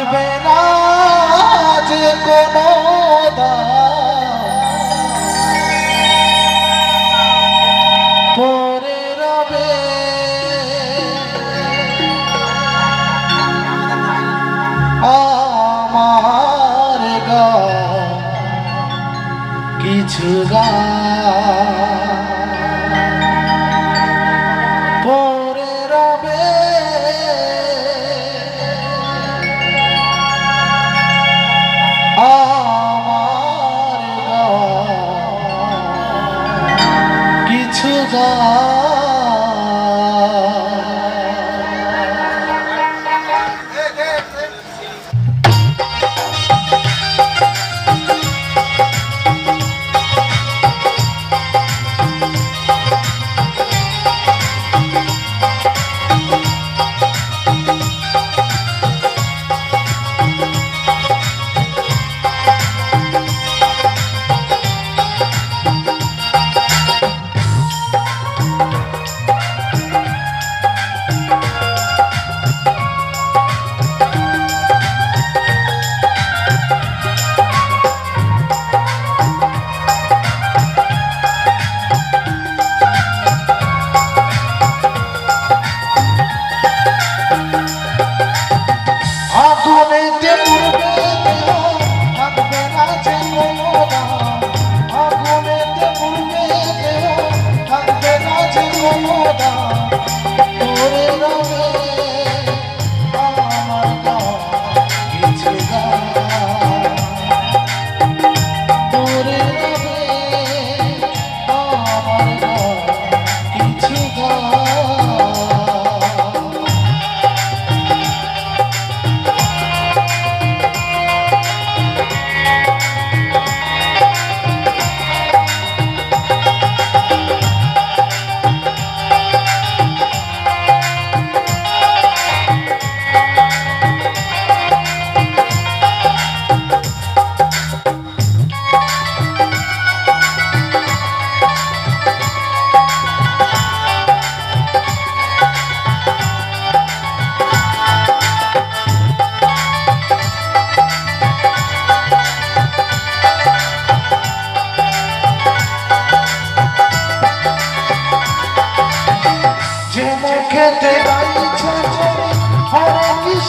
আসবে না যে কোনো পরে রবে। আমার কিছু গা Oh.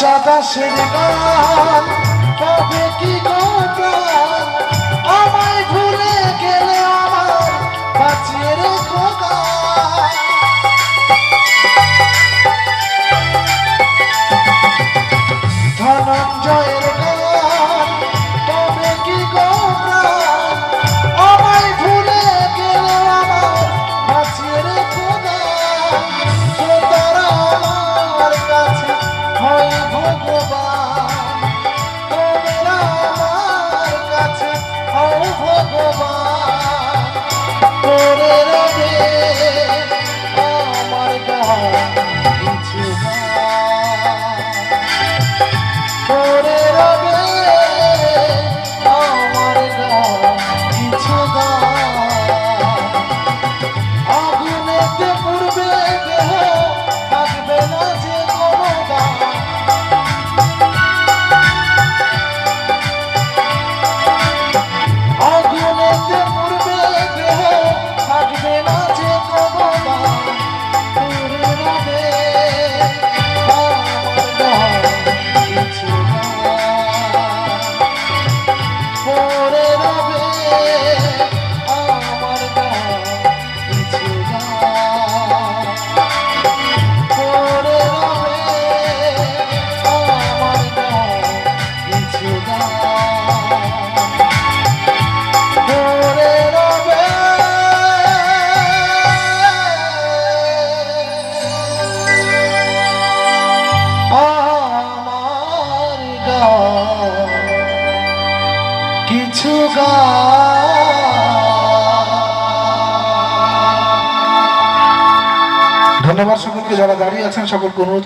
আশা দাসের গান কবে কি কিছু গা। ধন্যবাদ সকলকে যারা দাঁড়িয়ে আছেন সকলকে অনুরোধ